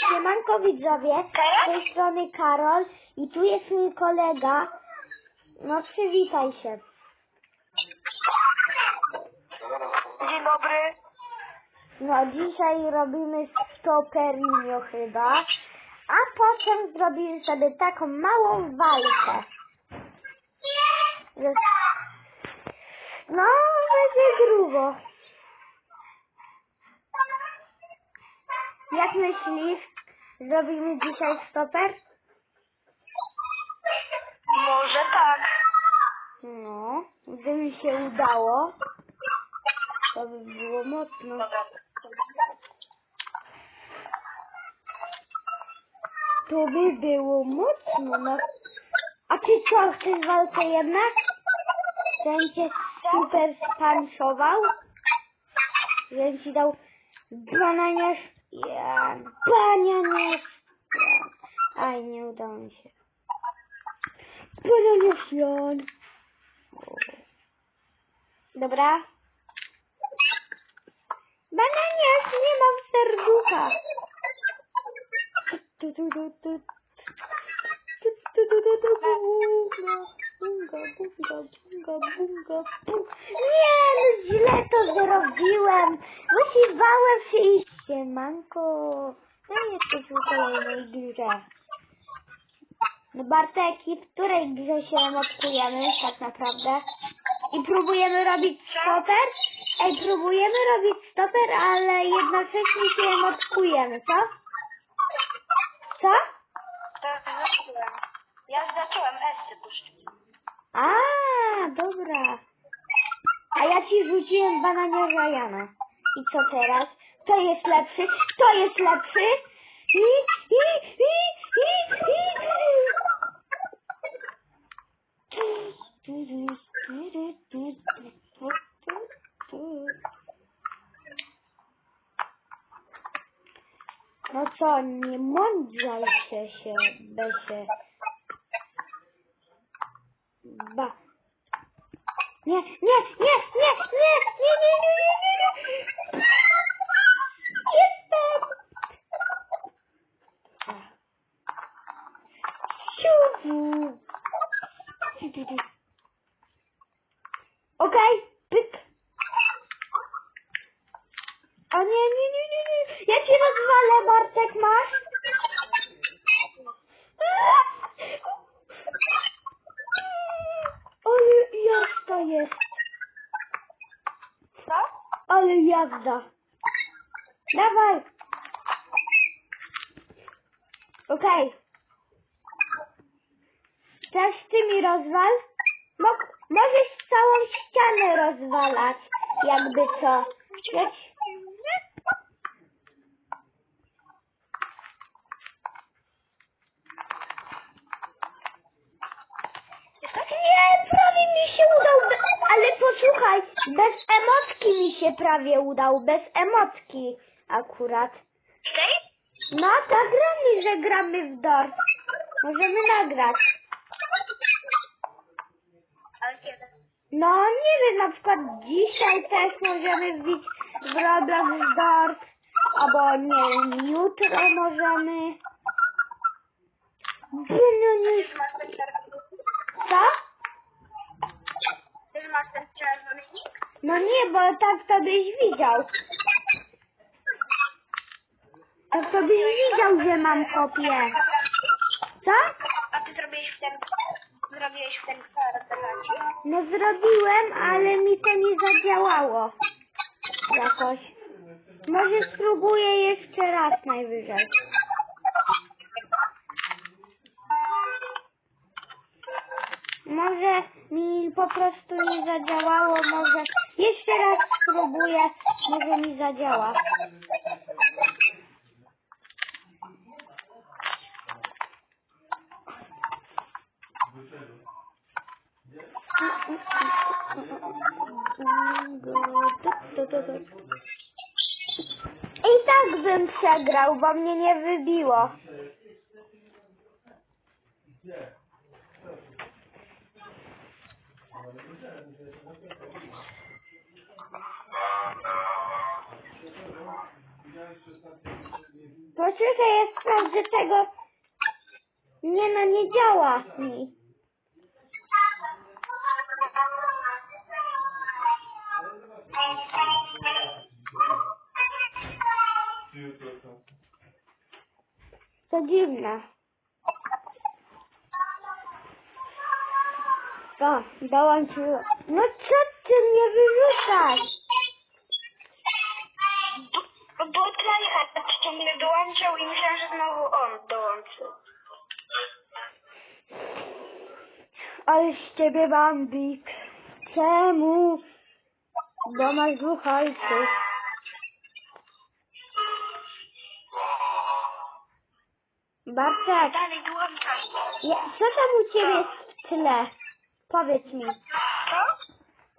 Siemanko widzowie, z tej strony Karol i tu jest mój kolega. No przywitaj się. Dzień dobry. No dzisiaj robimy stoperinio chyba, a potem zrobimy sobie taką małą walkę. No, będzie grubo. Jak myślisz, zrobimy dzisiaj stoper? Może tak. No, gdyby się udało, to by było mocno. Dobra. To by było mocno, no. A ty co, chcesz walkę jednak? Ten cię super spanszował? Żebym ci dał bananiarz... Ja... Bananiarz... Aj, nie udało mi się. Bananiarz Jan. Dobra. Bananiarz, nie mam serducha. Tu, tu, tu, tu. Tu, tu, tu, tu, tu, bunga, bunga, bunga, bunga, bunga, bunga. Nie, no źle to zrobiłem. Wysiwałem się i siemanko. No jesteś w kolejnej grze. No Bartek, i w której grze się emotkujemy tak naprawdę? I próbujemy robić stoper? Ej, próbujemy robić stoper, ale jednocześnie się emotkujemy, co? Co? To zacząłem. Ja już zacząłem Esy puszczać. A, dobra. A ja ci rzuciłem bananiarza Jana. I co teraz? Kto jest lepszy? Kto jest lepszy? I, i, i, i, i. No co, nie mądrzajcie się, Besie. Ba. Bartek, masz? Ale jazda jest. Co? Ale jazda. Dawaj. Okej. Teraz ty mi rozwal. Mo możesz całą ścianę rozwalać. Jakby co. Ja ci- Nie, prawie mi się udał, be- ale posłuchaj, bez emotki mi się prawie udał, bez emotki akurat. Tej? No, zagramy, że gramy w dort. Możemy nagrać. Ale kiedy? No, nie wiem, na przykład dzisiaj też możemy wbić w Roblox dort, albo nie wiem, jutro możemy. No, ten czerwony co? Ty masz ten? No nie, bo tak to byś widział. Tak to byś widział, że mam kopię. Co? A ty zrobiłeś w ten... Zrobiłeś w ten? No zrobiłem, ale mi to nie zadziałało. Jakoś. Może spróbuję jeszcze raz najwyżej. Może mi po prostu nie zadziałało, może jeszcze raz spróbuję, może mi zadziała. I tak bym przegrał, bo mnie nie wybiło. Poczekaj, ja sprawdzę tego. Nie no, nie działa mi. To dziwne. O, dołączyło. No co ty mnie wyrzucasz? Dołączał i myślałem, że znowu on dołączy. Ale z ciebie bambik. Czemu? Bo masz dwóch ojców. Bartek, Dalej ja, co tam u ciebie jest w tle? Powiedz mi, Co?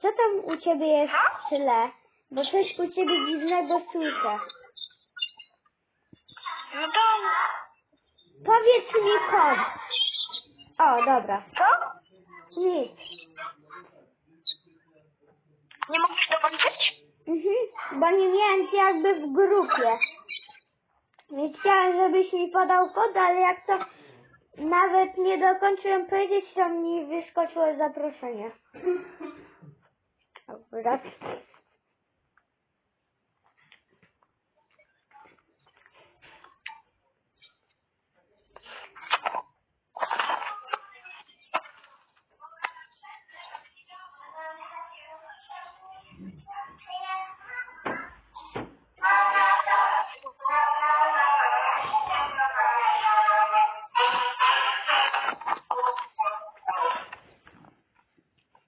co tam u ciebie jest w tle? Bo coś u ciebie dziwnego słyszę. To... Powiedz mi kod. O, dobra. Co? Nic. Nie możesz dołączyć? Mhm, bo nie miałem cię jakby w grupie. Nie chciałem, żebyś mi podał kod, ale jak to nawet nie dokończyłem powiedzieć, to mi wyskoczyło zaproszenie. Akurat.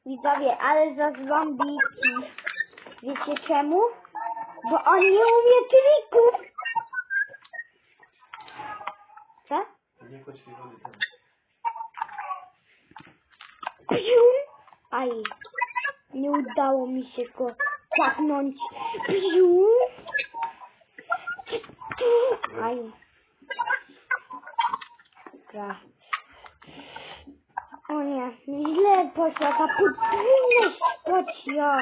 Widzowie, ale za zombiki. Wiecie czemu? Bo on nie umie trików. Co? Nie chodź wody tam. Aj, nie udało mi się go capnąć. Piu! Aj. Dobra. O nie, poszła ta podwójność spocia.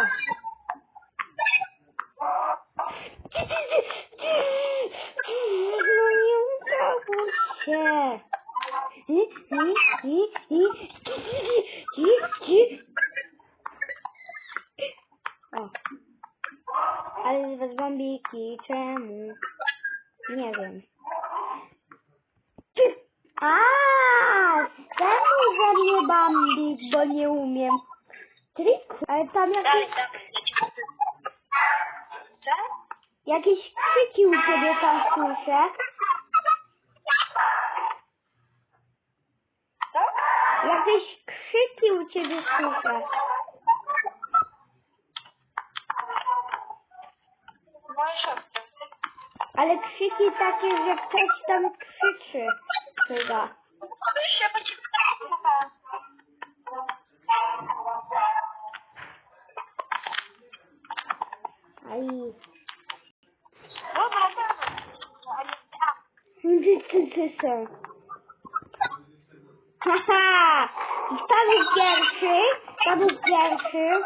No nie udało się. O. Ale z was bombiki, czemu? Nie wiem. A, z tego mnie bambik, bo nie umiem. Triku. Ale tam jakieś, jakieś krzyki u ciebie tam słyszę. Jakieś krzyki u ciebie słyszę. Ale krzyki takie, że ktoś tam krzyczy. Chyba. Aj. Dobra, dobra. Ale tak. Gdzie ty, ty są? Haha! Kto był pierwszy? Kto był pierwszy?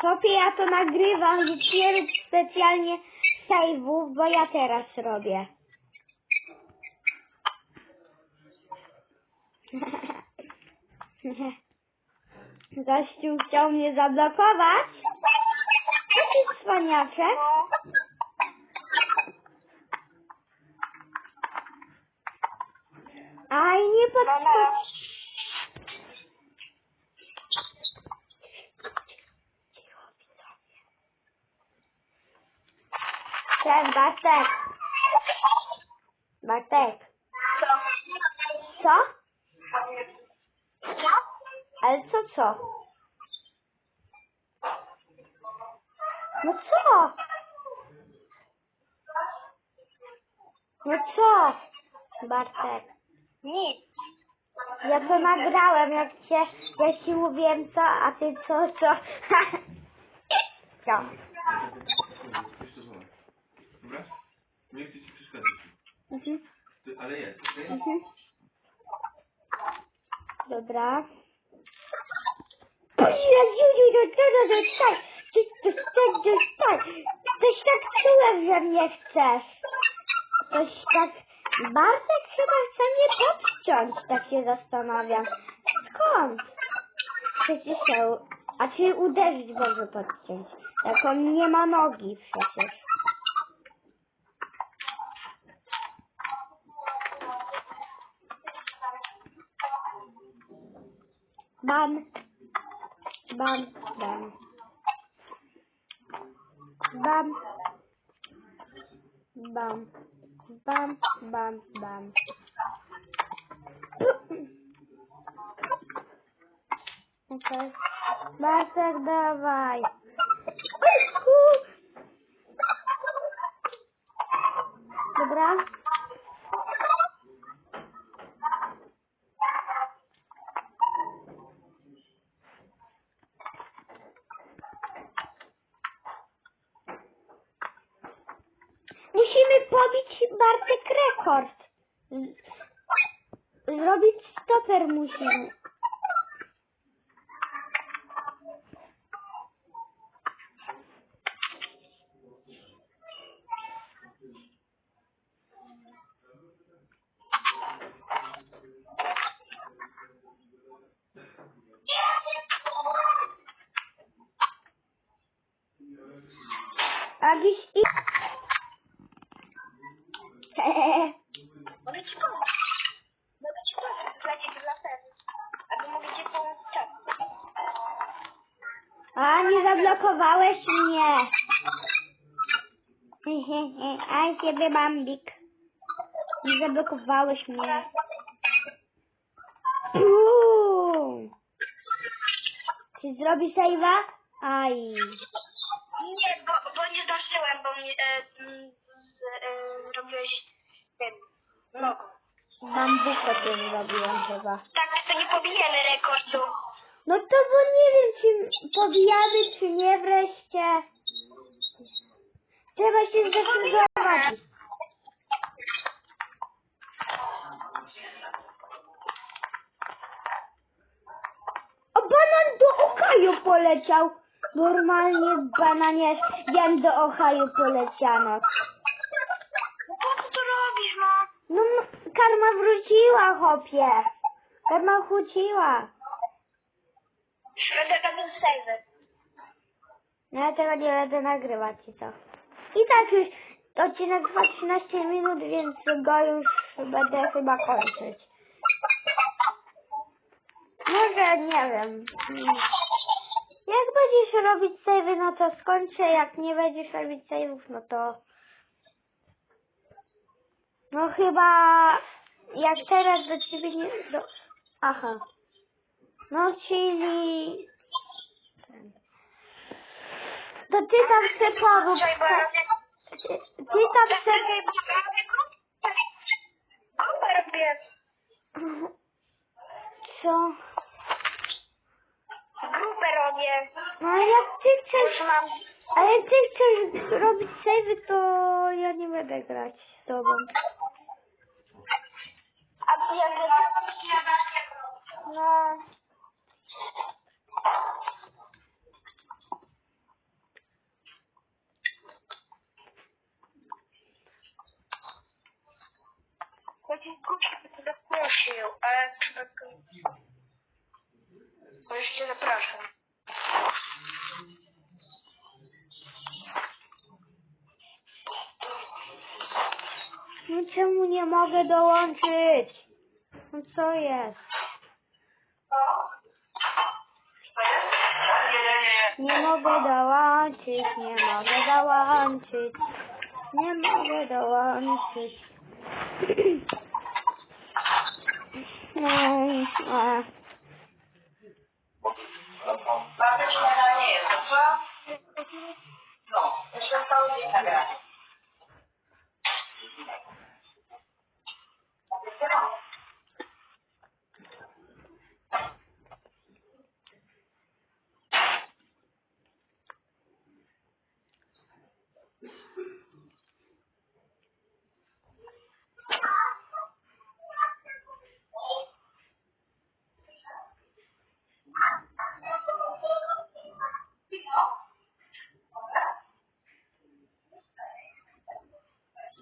Kopie, ja to nagrywam, więc nie rób specjalnie save'ów, bo ja teraz robię. Gościu chciał mnie zablokować? Co ty cwaniacze? No. Aj, nie Mama. podchodź. Ten Bartek. Bartek. Co? Co? Co? Ale co co? No co? No co? Bartek. Nic. Ja to nagrałem, jak cię, ja ci mówiłem co, a ty co, co? Zobacz. Dobra? Nie chcę ci przeszkadzać. Ty- Ale jest, okej? Mhm. Dobra. Jezu, co to dostać? Ty to chcesz? Coś tak czułem, że mnie chcesz. Coś tak... Bartek chyba chce mnie podciąć, tak się zastanawiam. Skąd? Przecież się... A czy uderzyć może podciąć? Jak on nie ma nogi przecież. Бам. Бам. Бам. Бам. Бам. Бам. Бам. Бам. Окей. Мастер, давай. Добра? A, ciebie bambik. Nie zablokowałeś mnie. Pum. Czy zrobi save'a? Aj. Nie, bo, bo nie zdążyłem, bo mnie e, m, z, e, robiłeś ten logo. Bambuko ty zrobiłem chyba. Tak, to nie pobijemy rekordu. No to bo nie wiem, czy pobijamy, czy nie wreszcie. Trzeba się zdecydować. O, banan do Ohio poleciał. Normalnie banan jest, wiem do Ohio poleciano. No po co to robisz, no? No, karma wróciła, chłopie. Karma wróciła. Będę robił save. No ja tego nie będę nagrywać i co? I tak już odcinek trwa 13 minut, więc go już będę chyba kończyć. Może, nie wiem. Jak będziesz robić save, no to skończę. Jak nie będziesz robić save'ów, no to... No chyba... Jak teraz do ciebie nie... Do... Aha. No czyli... To ty tam porób. Czekaj, bo ja robię... Ty tam se... Czekaj, bo ja robię. Co? Grupę robię. No ale jak ty Już chcesz... mam... Ale jak ty chcesz robić save, to ja nie będę grać z tobą. A ty jak No... Jakiś grupi by cię zaprosił, ale w przypadku... Bo już cię zapraszam. No czemu nie mogę dołączyć? No co jest? Nie mogę dołączyć, nie mogę dołączyć. Nie mogę dołączyć. Ej, a. Mamy śniadanie jest, co? No, jeszcze zostało gdzieś nagranie.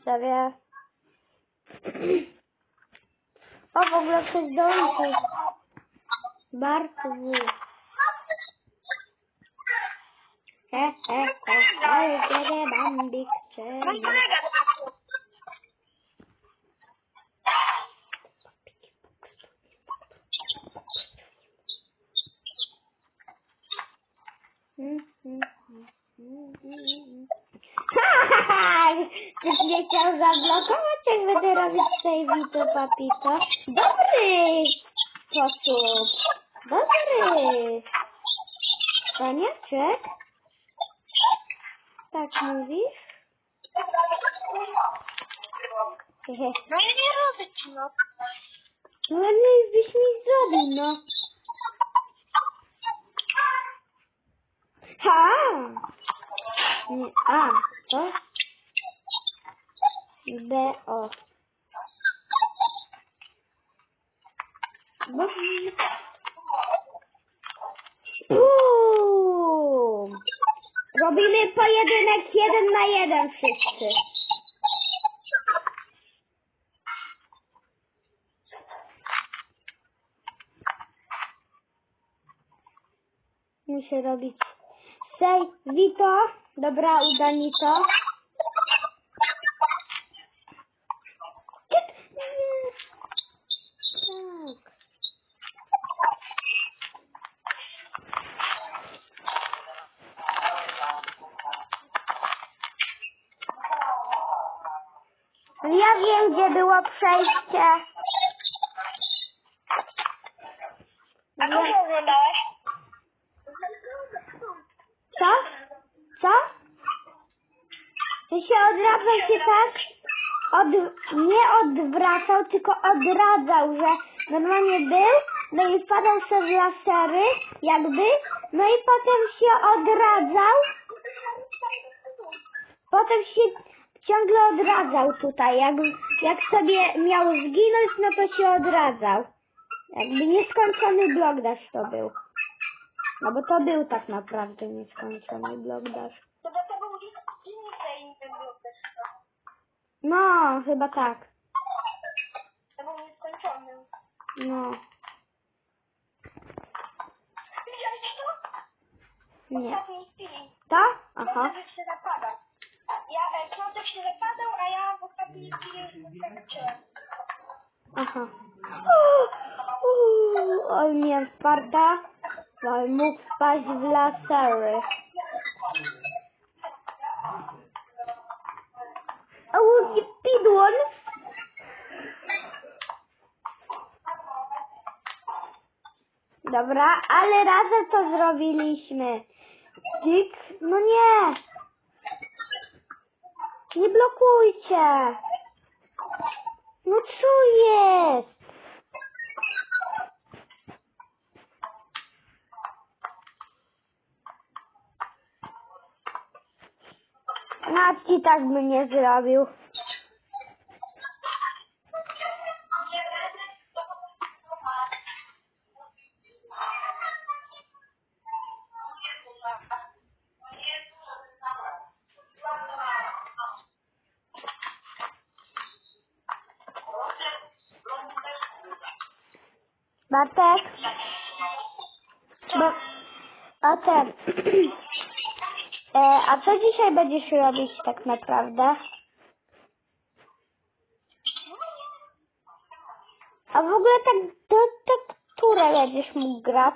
Widzowie. O, w ogóle ktoś dołączył. Bartwu. He, he, he, ale kiedy bambik Mój czerni. Mnie chciał zablokować, jak będę robić save to papito. Dobry sposób. Dobry. Konieczek? Tak mówisz? No ja nie robię ci, no. No nie byś mi zrobił, no. Ha! Nie, a, to? B, O. Bo... Uuu. Robimy pojedynek jeden na jeden wszyscy. Muszę robić sej, Vito. Dobra, uda mi to. Tyk. Nie. Tak. Ja wiem, gdzie było przejście. A kogo oglądałeś? Co? Co? Ty się odradzał się tak? Od, nie odwracał, tylko odradzał, że normalnie był, no i wpadał sobie lasery, jakby, no i potem się odradzał, potem się ciągle odradzał tutaj, jak, jak sobie miał zginąć, no to się odradzał. Jakby nieskończony blok dasz to był. No bo to był tak naprawdę nieskończony blok dasz. To bo to był inny. No, chyba tak. To był nieskończony. No, Widziałeś to? nie. To? Aha. Aha. się zapada. Ja, e, Piątek się zapadał, a ja w ostatniej chwili zakończyłem. Aha. Uuu, uuu, Oj, miałem farta. Oj, mógł wpaść w lasery. O, pidłon. Dobra, ale razem to zrobiliśmy. Tyk, no nie. Nie blokujcie. No co jest? Nacki tak by nie zrobił. Bartek? Bo, a ten... e, a co dzisiaj będziesz robić tak naprawdę? A w ogóle tak do tak, które będziesz mógł grać?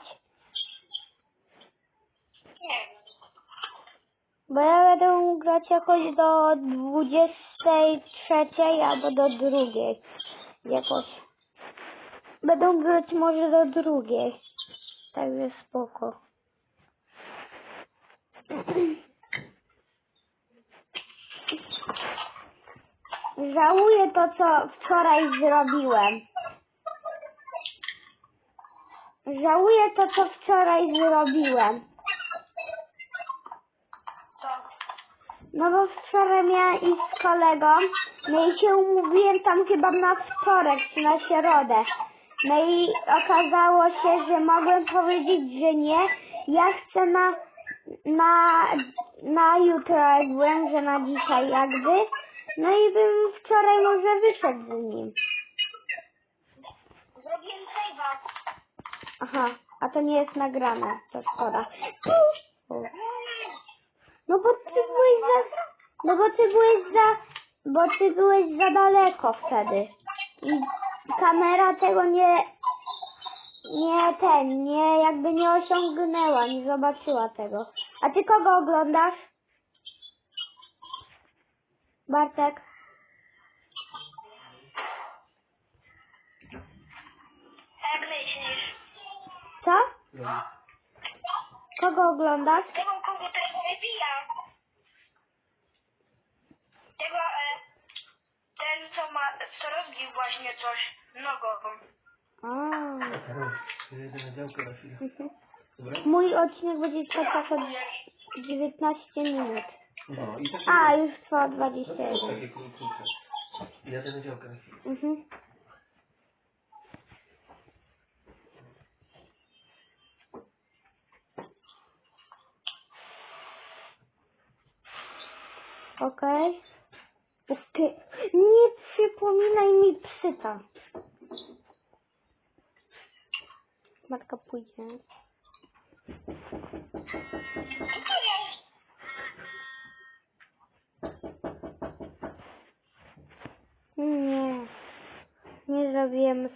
Bo ja będę mógł grać jakoś do 23 albo do drugiej. Jakoś. Będę grać może do drugiej. Także spoko. Żałuję to, co wczoraj zrobiłem. Żałuję to, co wczoraj zrobiłem. No bo wczoraj miałem iść z kolegą, no i się umówiłem tam chyba na wtorek czy na środę. No i okazało się, że mogłem powiedzieć, że nie. Ja chcę na, na, na jutro, jak byłem, że na dzisiaj jakby. No i bym wczoraj może wyszedł z nim. Aha, a to nie jest nagrane, to szkoda. No bo ty byłeś za... No bo ty byłeś za... Bo ty byłeś za daleko wtedy. I kamera tego nie... Nie ten, nie jakby nie osiągnęła, nie zobaczyła tego. A ty kogo oglądasz? Bartek? Jak myślisz? Co? Kogo oglądasz? Tego komputerego wybija. Tego, e, ten co ma, co rozbił właśnie coś nogą. A. Karol, jedę na działkę na chwilę. Mhm. Dobra? Mój odcinek będzie trwał tak od 19 minut. No i tak A, już trwa No to 21. jest takie. Jadę na działkę na chwilę. Mhm. Okej. Okay. Nie przypominaj mi psyta. Matka pójdzie. Nie. Nie zrobiłem